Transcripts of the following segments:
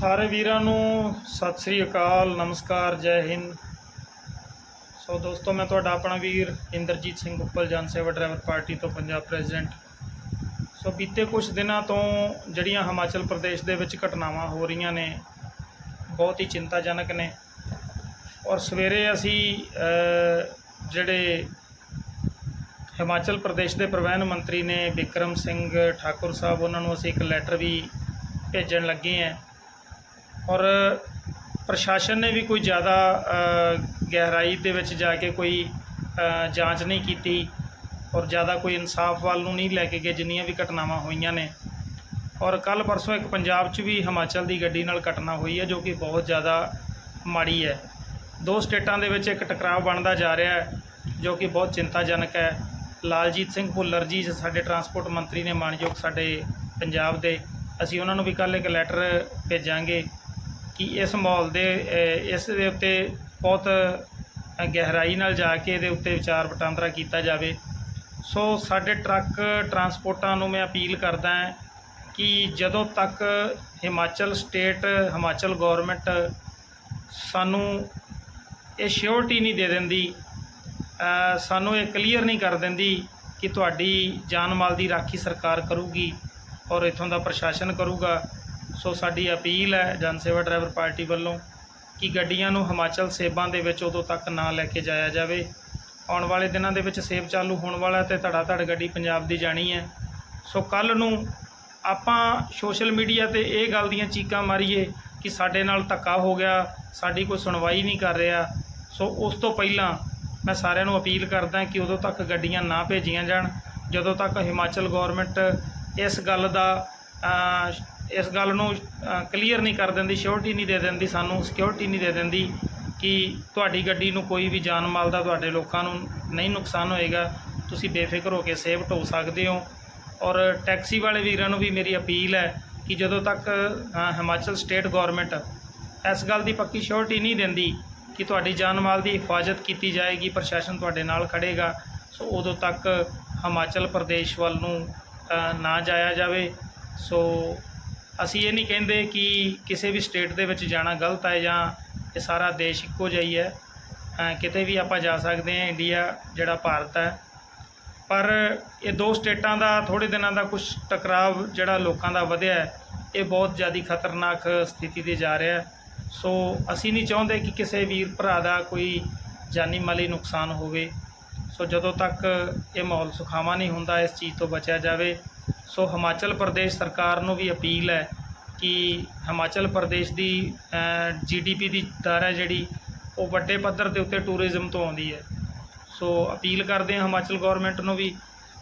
ਸਾਰੇ ਵੀਰਾਂ ਨੂੰ ਸਤਿ ਸ੍ਰੀ ਅਕਾਲ, ਨਮਸਕਾਰ, ਜੈ ਹਿੰਦ। ਸੋ ਦੋਸਤੋ, ਮੈਂ ਤੁਹਾਡਾ ਆਪਣਾ ਵੀਰ ਇੰਦਰਜੀਤ ਸਿੰਘ ਉੱਪਲ, ਜਨ ਸੇਵਾ ਡਰਾਈਵਰ ਪਾਰਟੀ ਤੋਂ ਪੰਜਾਬ ਪ੍ਰੈਜ਼ੀਡੈਂਟ। ਸੋ ਬੀਤੇ ਕੁਝ ਦਿਨਾਂ ਤੋਂ ਜਿਹੜੀਆਂ ਹਿਮਾਚਲ ਪ੍ਰਦੇਸ਼ ਦੇ ਵਿੱਚ ਘਟਨਾਵਾਂ ਹੋ ਰਹੀਆਂ ਨੇ, ਬਹੁਤ ਹੀ ਚਿੰਤਾਜਨਕ ਨੇ। ਔਰ ਸਵੇਰੇ ਅਸੀਂ ਜਿਹੜੇ ਹਿਮਾਚਲ ਪ੍ਰਦੇਸ਼ ਦੇ ਪ੍ਰਵਹਿਨ ਮੰਤਰੀ ਨੇ ਵਿਕਰਮ ਸਿੰਘ ਠਾਕੁਰ ਸਾਹਿਬ, ਉਹਨਾਂ ਨੂੰ ਅਸੀਂ ਇੱਕ ਲੈਟਰ ਵੀ ਭੇਜਣ ਲੱਗੇ ਹਾਂ। ਔਰ ਪ੍ਰਸ਼ਾਸਨ ਨੇ ਵੀ ਕੋਈ ਜ਼ਿਆਦਾ ਗਹਿਰਾਈ ਦੇ ਵਿੱਚ ਜਾ ਕੇ ਕੋਈ ਜਾਂਚ ਨਹੀਂ ਕੀਤੀ ਔਰ ਜ਼ਿਆਦਾ ਕੋਈ ਇਨਸਾਫ ਵੱਲ ਨੂੰ ਨਹੀਂ ਲੈ ਕੇ ਗਏ ਜਿੰਨੀਆਂ ਵੀ ਘਟਨਾਵਾਂ ਹੋਈਆਂ ਨੇ। ਔਰ ਕੱਲ ਪਰਸੋਂ ਇੱਕ ਪੰਜਾਬ 'ਚ ਵੀ ਹਿਮਾਚਲ ਦੀ ਗੱਡੀ ਨਾਲ ਘਟਨਾ ਹੋਈ ਹੈ ਜੋ ਕਿ ਬਹੁਤ ਜ਼ਿਆਦਾ ਮਾੜੀ ਹੈ। ਦੋ ਸਟੇਟਾਂ ਦੇ ਵਿੱਚ ਇੱਕ ਟਕਰਾਅ ਬਣਦਾ ਜਾ ਰਿਹਾ ਹੈ ਜੋ ਕਿ ਬਹੁਤ ਚਿੰਤਾਜਨਕ ਹੈ। ਲਾਲਜੀਤ ਸਿੰਘ ਭੁੱਲਰ ਜੀ ਸਾਡੇ ਟਰਾਂਸਪੋਰਟ ਮੰਤਰੀ ਨੇ ਮਾਨਯੋਗ ਸਾਡੇ ਪੰਜਾਬ ਦੇ। ਅਸੀਂ ਉਹਨਾਂ ਨੂੰ ਵੀ ਕੱਲ ਇੱਕ ਲੈਟਰ ਭੇਜਾਂਗੇ ਕਿ ਇਸ ਮਾਹੌਲ ਦੇ ਇਸ ਦੇ ਉੱਤੇ ਬਹੁਤ ਗਹਿਰਾਈ ਨਾਲ ਜਾ ਕੇ ਇਹਦੇ ਉੱਤੇ ਵਿਚਾਰ ਵਟਾਂਦਰਾ ਕੀਤਾ ਜਾਵੇ। ਸੋ ਸਾਡੇ ਟਰੱਕ ਟਰਾਂਸਪੋਰਟਾਂ ਨੂੰ ਮੈਂ ਅਪੀਲ ਕਰਦਾ ਹਾਂ ਕਿ ਜਦੋਂ ਤੱਕ ਹਿਮਾਚਲ ਸਟੇਟ, ਹਿਮਾਚਲ ਗਵਰਨਮੈਂਟ ਸਾਨੂੰ ਇਹ ਸ਼ਿਓਰਟੀ ਨਹੀਂ ਦੇ ਦਿੰਦੀ ਸਾਨੂੰ ਇਹ ਕਲੀਅਰ ਨਹੀਂ ਕਰ ਦਿੰਦੀ ਕਿ ਤੁਹਾਡੀ ਜਾਨ ਮਾਲ ਦੀ ਰਾਖੀ ਸਰਕਾਰ ਕਰੂਗੀ ਔਰ ਇਥੋਂ ਦਾ ਪ੍ਰਸ਼ਾਸਨ ਕਰੂਗਾ ਸੋ ਸਾਡੀ ਅਪੀਲ ਹੈ ਜਨ ਸੇਵਾ ਡਰਾਈਵਰ ਪਾਰਟੀ ਵੱਲੋਂ ਕਿ ਗੱਡੀਆਂ ਨੂੰ ਹਿਮਾਚਲ ਸੇਬਾਂ ਦੇ ਵਿੱਚ ਉਦੋਂ ਤੱਕ ਨਾ ਲੈ ਕੇ ਜਾਇਆ ਜਾਵੇ। ਆਉਣ ਵਾਲੇ ਦਿਨਾਂ ਦੇ ਵਿੱਚ ਸੇਬ ਚਾਲੂ ਹੋਣ ਵਾਲਾ ਤੇ ਧੜਾ ਧੜ ਗੱਡੀ ਪੰਜਾਬ ਦੀ ਜਾਣੀ ਹੈ। ਸੋ ਕੱਲ ਨੂੰ ਆਪਾਂ ਸੋਸ਼ਲ ਮੀਡੀਆ ਤੇ ਇਹ ਗੱਲ ਦੀਆਂ ਚੀਕਾਂ ਮਾਰੀਏ ਕਿ ਸਾਡੇ ਨਾਲ ਧੱਕਾ ਹੋ ਗਿਆ, ਸਾਡੀ ਕੋਈ ਸੁਣਵਾਈ ਨਹੀਂ ਕਰ ਰਿਹਾ। ਸੋ ਉਸ ਤੋਂ ਪਹਿਲਾਂ ਮੈਂ ਸਾਰਿਆਂ ਨੂੰ ਅਪੀਲ ਕਰਦਾ ਕਿ ਉਦੋਂ ਤੱਕ ਗੱਡੀਆਂ ਨਾ ਭੇਜੀਆਂ ਜਾਣ। ਜਦੋਂ ਤੱਕ ਹਿਮਾਚਲ ਗਵਰਨਮੈਂਟ ਇਸ ਗੱਲ ਦਾ ਇਸ ਗੱਲ ਨੂੰ ਕਲੀਅਰ ਨਹੀਂ ਕਰ ਦਿੰਦੀ ਸ਼ੋਰਟੀ ਨਹੀਂ ਦੇ ਦਿੰਦੀ ਸਾਨੂੰ ਸਿਕਿਉਰਿਟੀ ਨਹੀਂ ਦੇ ਦਿੰਦੀ ਕਿ ਤੁਹਾਡੀ ਗੱਡੀ ਨੂੰ ਕੋਈ ਵੀ ਜਾਨ ਮਾਲ ਦਾ ਤੁਹਾਡੇ ਲੋਕਾਂ ਨੂੰ ਨਹੀਂ ਨੁਕਸਾਨ ਹੋਏਗਾ। ਤੁਸੀਂ ਬੇਫਿਕਰ ਹੋ ਕੇ ਸੇਫ ਢੋ ਸਕਦੇ ਹੋ। ਔਰ ਟੈਕਸੀ ਵਾਲੇ ਵੀਰਾਂ ਨੂੰ ਵੀ ਮੇਰੀ ਅਪੀਲ ਹੈ ਕਿ ਜਦੋਂ ਤੱਕ ਹਿਮਾਚਲ ਸਟੇਟ ਗਵਰਨਮੈਂਟ ਇਸ ਗੱਲ ਦੀ ਪੱਕੀ ਸ਼ੋਰਟੀ ਨਹੀਂ ਦਿੰਦੀ ਕਿ ਤੁਹਾਡੀ ਜਾਨ ਮਾਲ ਦੀ ਹਿਫਾਜ਼ਤ ਕੀਤੀ ਜਾਏਗੀ, ਪ੍ਰਸ਼ਾਸਨ ਤੁਹਾਡੇ ਨਾਲ ਖੜੇਗਾ, ਸੋ ਉਦੋਂ ਤੱਕ ਹਿਮਾਚਲ ਪ੍ਰਦੇਸ਼ ਵੱਲ ਨੂੰ ਨਾ ਜਾਇਆ ਜਾਵੇ। ਸੋ ਅਸੀਂ ਇਹ ਨਹੀਂ ਕਹਿੰਦੇ ਕਿ ਕਿਸੇ ਵੀ ਸਟੇਟ ਦੇ ਵਿੱਚ ਜਾਣਾ ਗਲਤ ਹੈ ਜਾਂ ਇਹ ਸਾਰਾ ਦੇਸ਼ ਇੱਕੋ ਜਿਹਾ ਹੀ ਹੈ। ਕਿਤੇ ਵੀ ਆਪਾਂ ਜਾ ਸਕਦੇ ਹਾਂ, ਇੰਡੀਆ ਜਿਹੜਾ ਭਾਰਤ ਹੈ। ਪਰ ਇਹ ਦੋ ਸਟੇਟਾਂ ਦਾ ਥੋੜੇ ਦਿਨਾਂ ਦਾ ਕੁਝ ਟਕਰਾਵ ਜਿਹੜਾ ਲੋਕਾਂ ਦਾ ਵਧਿਆ ਇਹ ਬਹੁਤ ਜ਼ਿਆਦਾ ਖਤਰਨਾਕ ਸਥਿਤੀ ਤੇ ਜਾ ਰਿਹਾ ਸੋ ਅਸੀਂ ਨਹੀਂ ਚਾਹੁੰਦੇ ਕਿ ਕਿਸੇ ਵੀਰ ਭਰਾ ਦਾ ਕੋਈ ਜਾਨੀ ਮਾਲੀ ਨੁਕਸਾਨ ਹੋਵੇ। ਸੋ ਜਦੋਂ ਤੱਕ ਇਹ ਮਾਹੌਲ ਸੁਖਾਵਾਂ ਨਹੀਂ ਹੁੰਦਾ, ਇਸ ਚੀਜ਼ ਤੋਂ ਬਚਿਆ ਜਾਵੇ ਸੋ ਹਿਮਾਚਲ ਪ੍ਰਦੇਸ਼ ਸਰਕਾਰ ਨੂੰ ਵੀ ਅਪੀਲ ਹੈ ਕਿ ਹਿਮਾਚਲ ਪ੍ਰਦੇਸ਼ ਦੀ ਜੀਡੀਪੀ ਦੀ ਦਰ ਹੈ ਜਿਹੜੀ, ਉਹ ਵੱਡੇ ਪੱਧਰ ਦੇ ਉੱਤੇ ਟੂਰਿਜ਼ਮ ਤੋਂ ਆਉਂਦੀ ਹੈ। ਸੋ ਅਪੀਲ ਕਰਦੇ ਹਾਂ ਹਿਮਾਚਲ ਗਵਰਨਮੈਂਟ ਨੂੰ ਵੀ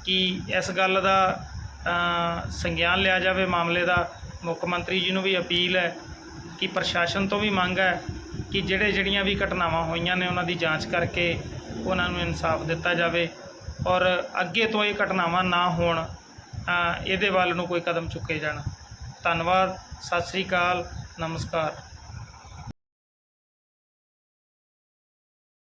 ਕਿ ਇਸ ਗੱਲ ਦਾ ਸੰਗਿਆਨ ਲਿਆ ਜਾਵੇ। ਮਾਮਲੇ ਦਾ ਮੁੱਖ ਮੰਤਰੀ ਜੀ ਨੂੰ ਵੀ ਅਪੀਲ ਹੈ ਕਿ ਪ੍ਰਸ਼ਾਸਨ ਤੋਂ ਵੀ ਮੰਗ ਹੈ ਕਿ ਜਿਹੜੇ ਜਿਹੜੀਆਂ ਵੀ ਘਟਨਾਵਾਂ ਹੋਈਆਂ ਨੇ ਉਹਨਾਂ ਦੀ ਜਾਂਚ ਕਰਕੇ ਉਹਨਾਂ ਨੂੰ ਇਨਸਾਫ ਦਿੱਤਾ ਜਾਵੇ ਔਰ ਅੱਗੇ ਤੋਂ ਇਹ ਘਟਨਾਵਾਂ ਨਾ ਹੋਣ। ਇਹਦੇ ਵੱਲ ਨੂੰ ਕੋਈ ਕਦਮ ਚੁੱਕੇ ਜਾਣ। ਧੰਨਵਾਦ ਸਤਿ ਸ੍ਰੀ ਅਕਾਲ ਨਮਸਕਾਰ।